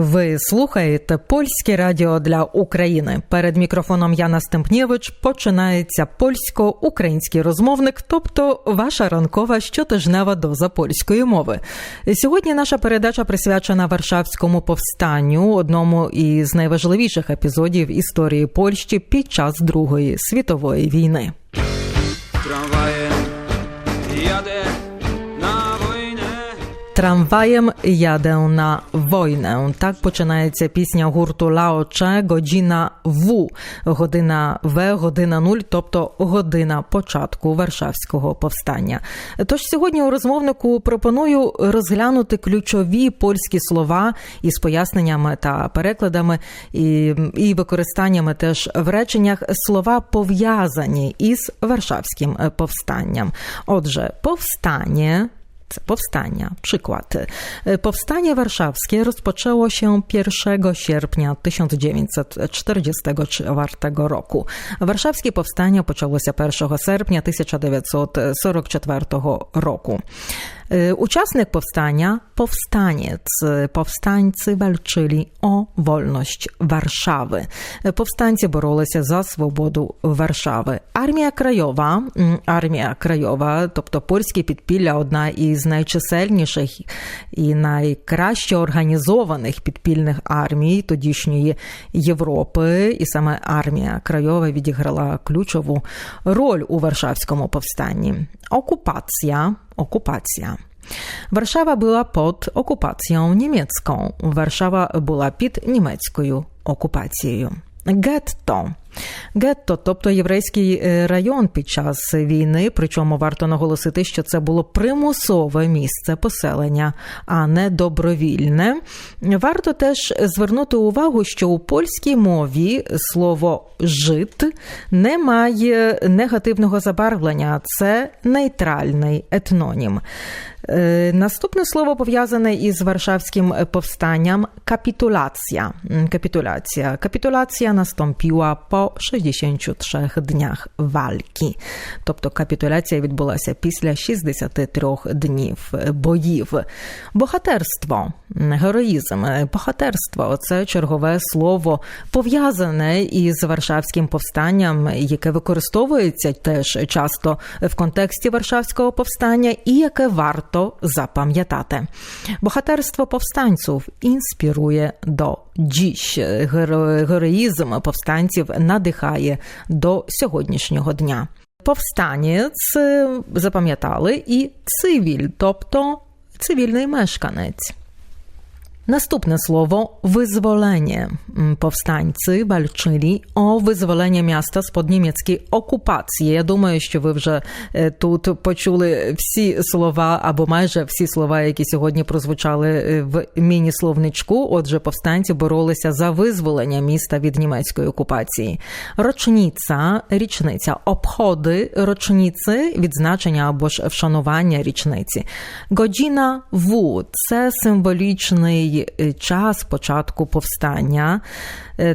Ви слухаєте польське радіо для України. Перед мікрофоном Яна Стемпнєвич починається польсько-український розмовник, тобто ваша ранкова щотижнева доза польської мови. Сьогодні наша передача присвячена Варшавському повстанню, одному із найважливіших епізодів історії Польщі під час Другої світової війни. Na wojnę. Трамваєм яде на войнę. Так починається пісня гурту Лаоче Годіна В. Година В, година нуль, тобто година початку Варшавського повстання. Тож сьогодні у розмовнику пропоную розглянути ключові польські слова із поясненнями та перекладами і, і використаннями теж в реченнях слова пов'язані із Варшавським повстанням. Отже, повстання. Це повstania. Przykład. Powstanie warszawskie rozpoczęło się 1 sierpnia 1944 roku. Warszawskie powstanie почалося 1 серпня 1944 roku. Uczestnik powstania, powstaniec. Powstańcy walczyli o wolność Warszawy. Powstańcy боролися за свободу Варшави. Армія Краєва, м, армія Краєва, тобто польське підпілля, одна із найчисельніших і найкраще організованих підпільних армій тодішньої Європи, і саме армія Краєва відіграла ключову роль у Варшавському повстанні. Окупація, окупація. Warszawa była pod okupacją niemiecką. Warszawa była під німецькою окупацією. Гетто. Гетто, тобто єврейський е, район під час війни, причому варто наголосити, що це було примусове місце поселення, а не добровільне. Варто теж звернути увагу, що у польській мові слово жит не має негативного забарвлення, це нейтральний етнонім. Е, Наступне слово пов'язане із Варшавським повстанням капітуляція. Капітуляція. Капітуляція настąpiła по 63 днях вальки. Тобто капітуляція відбулася після 63 днів боїв. Богатерство, героїзм, богатерство це чергове слово пов'язане із Варшавським повстанням, яке використовується теж часто в контексті Варшавського повстання і яке варто запам'ятати. Богатерство повстанців інспірує до dziś. Героїзм повстанців надихає до сьогоднішнього дня. Повстанець е, запам'ятали і цивіль, тобто цивільний мешканець. Наступне слово wyzwolenie. Повстанці walczyli визволення міста з-под німецької окупації. Я думаю, що ви вже е, тут почули всі слова або майже всі слова, які сьогодні прозвучали е, в міні-словничку. Отже, повстанці боролися за визволення міста від німецької окупації. Рочниця, річниця, обходи рочниці, відзначення або ж вшанування річниці. Година В це символічний час початку повстання, е,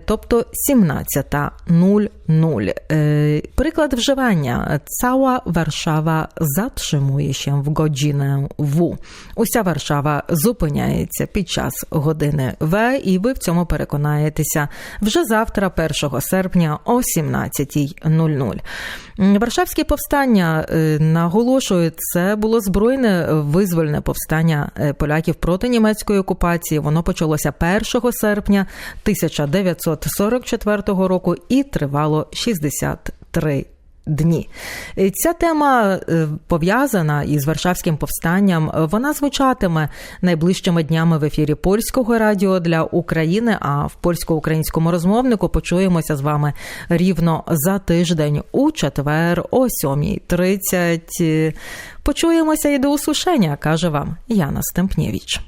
тобто 17.00. Е, Приклад вживання. Cała Warszawa zatrzymuje się w godzinę W. Уся Варшава зупиняється під час години В, і ви в цьому переконаєтеся вже завтра, 1 серпня о 17.00. Варшавське повстання, е, наголошую, це було збройне визвольне повстання е, поляків проти німецької окупації. Воно почалося 1 серпня 1944 року і тривало 63 Дні Е, ця тема е, пов'язана із Варшавським повстанням. Вона звучатиме найближчими днями в ефірі польського радіо для України. А в польсько-українському розмовнику почуємося з вами рівно за тиждень у четвер о 7.30. Почуємося і до услышання, каже вам Яна Стемпнєвіч.